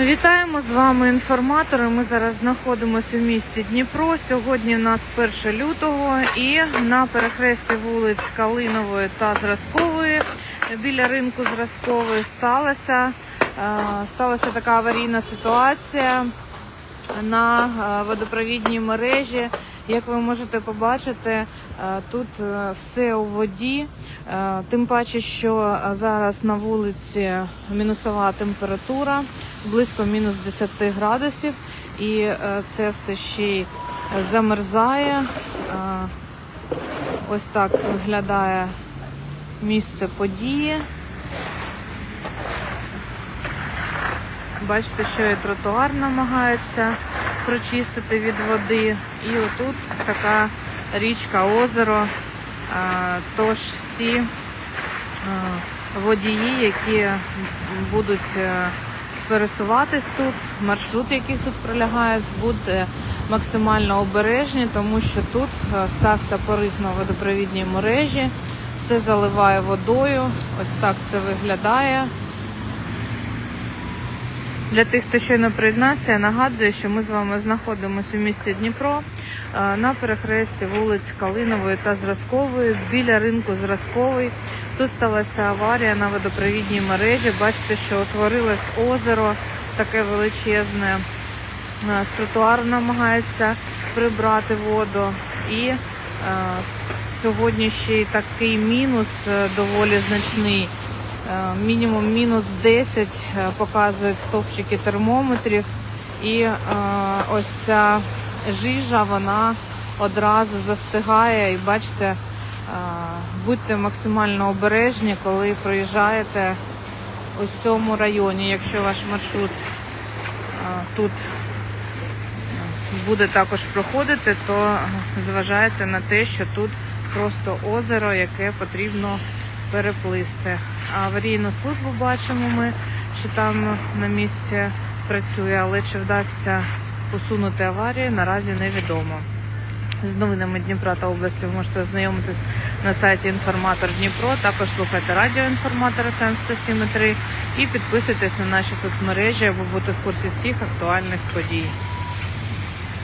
Вітаємо з вами інформатори. Ми зараз знаходимося в місті Дніпро. Сьогодні у нас 1 лютого і на перехресті вулиць Калинової та Зразкової біля ринку Зразкової сталася, е, сталася така аварійна ситуація на е, водопровідній мережі. Як ви можете побачити, е, тут е, все у воді, Е, тим паче, що зараз на вулиці мінусова температура, близько мінус 10 градусів, і це все ще й замерзає. Ось так виглядає місце події. Бачите, що і тротуар намагається прочистити від води. І отут така річка, озеро. Тож всі водії, які будуть е, пересуватись тут, маршрут, яких тут пролягають, будьте максимально обережні, тому що тут е, стався порив на водопровідній мережі, все заливає водою. Ось так це виглядає. Для тих, хто щойно приєднався, я нагадую, що ми з вами знаходимося у місті Дніпро е, на перехресті вулиць Калинової та Зразкової біля ринку Зразковий. Тут сталася аварія на водопровідній мережі. Бачите, що утворилось озеро таке величезне. Е, З тротуару намагається прибрати воду. І е, сьогодні ще й такий мінус е, доволі значний. Е, Мінімум мінус 10 е, показують стовпчики термометрів. І е, ось ця жижа, вона одразу застигає. І бачите, будьте максимально обережні, коли проїжджаєте в цьому районі, якщо ваш маршрут тут буде також проходити, то зважайте на те, що тут просто озеро, яке потрібно переплисти. Аварійну службу бачимо ми, що там на місці працює, але чи вдасться усунути аварію, наразі невідомо. З новинами Дніпра та області ви можете ознайомитись на сайті Інформатор Дніпро. Також слухайте радіо Інформатор ФМ 107.3 і підписуйтесь на наші соцмережі, аби бути в курсі всіх актуальних подій.